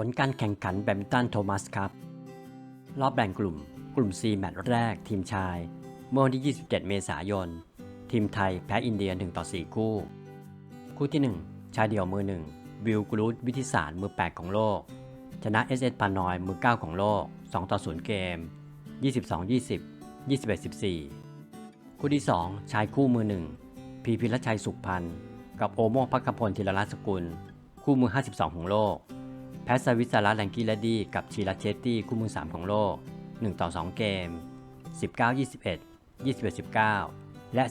ผลการแข่งขันแบดมินตันโทมัสครับ รอบแบ่งกลุ่ม กลุ่ม C แมตช์แรก ทีมชาย เมื่อวันที่ 27 เมษายน ทีมไทยแพ้อินเดีย1ต่อ 4 คู่ คู่ที่ 1 ชายเดี่ยวมือ 1 วิลกรูดวิทิสารมือ 8 ของโลก ชนะ SS ปานอย มือ 9 ของโลก 2 ต่อ 0 เกม 22-20 21-14 คู่ที่ 2 ชายคู่มือ 1 พีพิรชัยสุขพันธ์ กับโอโมพักขพลธีรรัตน์สกุล คู่มือ 52 ของโลก แพทสวิตสาระแลงกิเละดีกับชีรัตเชตตี้คู่มือ 3 ของโลก 1 ต่อ 2 เกม 19-21 21-19 และ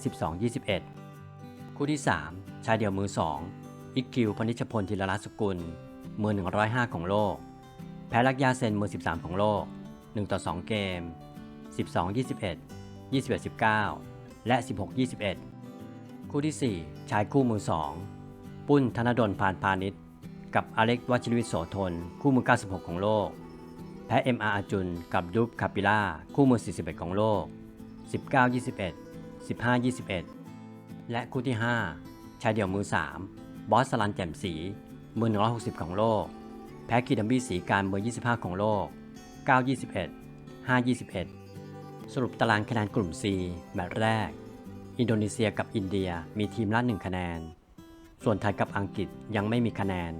12-21 คู่ที่ 3 ชายเดี่ยวมือ 2 อิกคิวพนิชพลธีรรัตน์สกุล มือ 105 ของโลก แพ้ลักยาเซนมือ 13 ของโลก 1 ต่อ 2 เกม 12-21 21-19 และ 16-21 คู่ที่ 4 ชายคู่มือ 2 ปุ้นธนดลพานพาณิชย์ กับอเล็กวัชรวิทย์โสธน คู่มือ 96 ของโลก แพ้ MR อาจุน กับดุบคาปิล่า คู่มือ 41 ของโลก 19-21 15-21 และคู่ที่ 5 ชายเดี่ยวมือ 3 บอสสลันแจ่มสี มือ 160 ของโลก แพ้คิดัมบี้สีการมือ 25 ของโลก 9-21 5-21 สรุปตารางคะแนนกลุ่ม C แมตช์แรก อินโดนีเซียกับอินเดียมีทีมละ 1 คะแนน ส่วนไทยกับอังกฤษยังไม่มีคะแนน